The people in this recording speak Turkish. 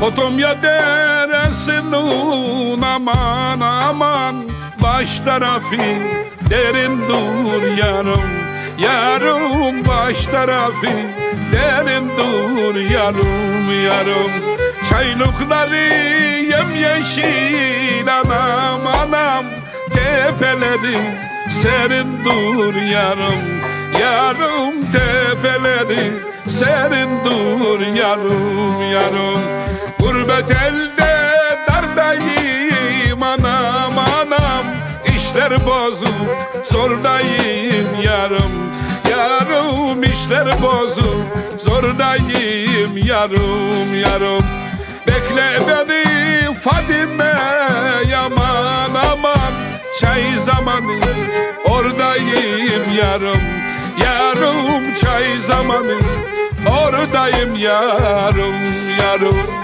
Potomya deresinin aman aman. Baş tarafı derin dur yarım Yarım. Baş tarafı derin dur yarım yarım. Çaylıkları yemyeşil anam anam. Tepeleri serin dur yarım Yarım. Tepeleri serin dur yarım yarım Gurbet elde dardayım anam anam. İşler bozuk zordayım yarım. Yarım işler bozuk zordayım yarım yarım. Bekle beni Fadime yaman aman. Çay zamanı oradayım yarım. Yarım çay zamanı oradayım yarım yarım